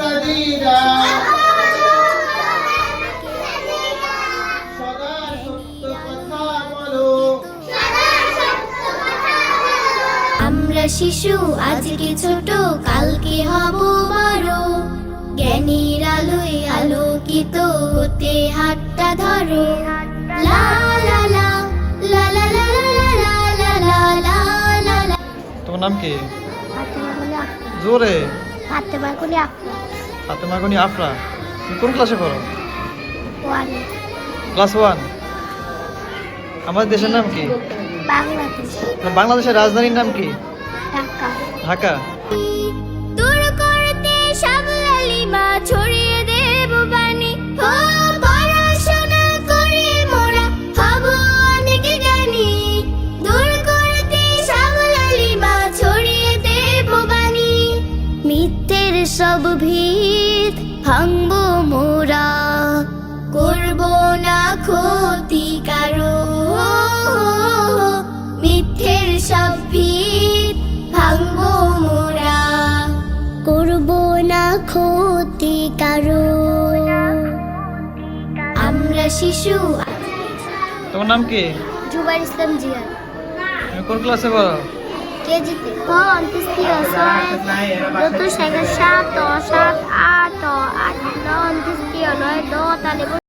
সাদিরা সদা সত্য কথা বলো আমরা শিশু আজকে ছোট কালকে হব বড় জ্ঞানীর আলোয় আলোকিত হতে হাতটা ধরো লা লা লা লা লা লা লা লা লা লা লা লা তোমার নাম কি জোরে ফাতেমা বলে আফরা। ফাতেমা গনি আফরা? তুমি কোন ক্লাসে পড়ো? ওয়ানে। ক্লাস ওয়ান আমাদের দেশের নাম কি? বাংলাদেশ। বাংলাদেশের রাজধানীর নাম কি? ঢাকা। ঢাকা। মিথ্যের সব ভিত ভাঙব মোরা। করব না ক্ষতি কারও। মিথ্যের সব ভিত ভাঙবো মোরা। করব না ক্ষতি কারও। আমরা শিশু তোমার নাম কি? জুবাই ইসলাম জিয়া। কোন ক্লাসে পড়ো? কেজিতে কোন তৃতীয় ছয় চতুর্থ সাত সাত আট আট নয় তৃতীয় নয় দ তালে